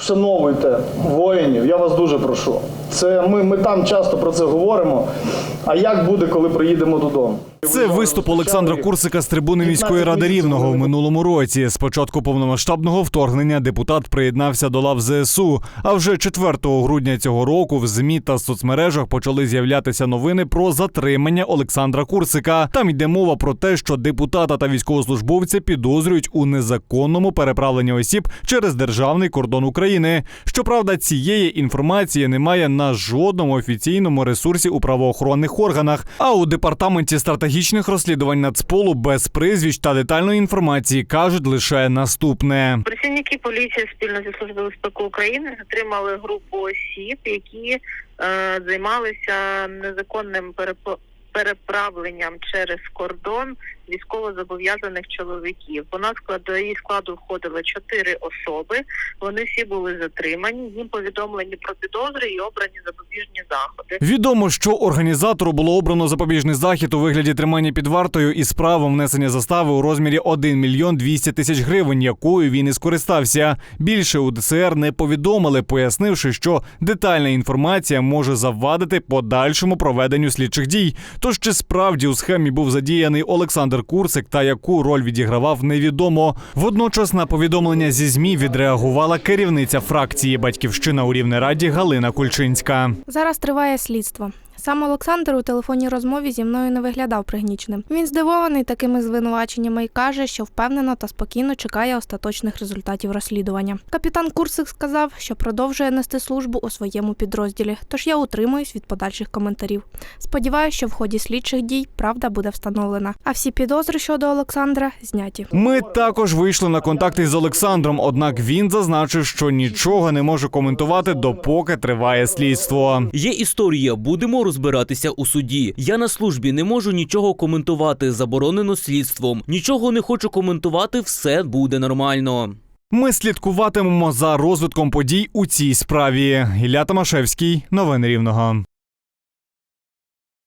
Вшановуйте воїнів, я вас дуже прошу. Це ми, ми там часто про це говоримо. А як буде, коли приїдемо додому? Це виступ Олександра Курсика з трибуни міської ради рівного в минулому році. З початку повномасштабного вторгнення депутат приєднався до лав ЗСУ. А вже 4 грудня цього року в змі та соцмережах почали з'являтися новини про затримання Олександра Курсика. Там йде мова про те, що депутата та військовослужбовця підозрюють у незаконному переправленні осіб через державний кордон України. Щоправда, цієї інформації немає на жодному офіційному ресурсі у правоохоронних органах. А у департаменті стратегічних розслідувань Нацполу без прізвищ та детальної інформації кажуть лише наступне. Працівники поліції спільно зі службою безпеки України затримали групу осіб, які е, займалися незаконним перепо- переправленням через кордон військовозобов'язаних чоловіків. Вона до її складу входили чотири особи. Вони всі були затримані. Їм повідомлені про підозри і обрані запобіжні заходи. Відомо, що організатору було обрано запобіжний захід у вигляді тримання під вартою із правом внесення застави у розмірі 1 мільйон 200 тисяч гривень, якою він і скористався. Більше у ДСР не повідомили, пояснивши, що детальна інформація може завадити подальшому проведенню слідчих дій. Тож чи справді у схемі був задіяний Олександр Курсик та яку роль відігравав, невідомо. Водночас на повідомлення зі змі відреагувала керівниця фракції Батьківщина у Рівнераді Галина Кульчинська. Зараз триває слідство. Сам Олександр у телефонній розмові зі мною не виглядав пригніченим. Він здивований такими звинуваченнями і каже, що впевнено та спокійно чекає остаточних результатів розслідування. Капітан Курсик сказав, що продовжує нести службу у своєму підрозділі, тож я утримуюсь від подальших коментарів. Сподіваюся, що в ході слідчих дій правда буде встановлена, а всі підозри щодо Олександра зняті. Ми також вийшли на контакти з Олександром, однак він зазначив, що нічого не може коментувати, допоки триває слідство. Є історія, будемо розбиратися у суді. Я на службі не можу нічого коментувати, заборонено слідством. Нічого не хочу коментувати, все буде нормально. Ми слідкуватимемо за розвитком подій у цій справі. Ілля Томашевський, новини рівного.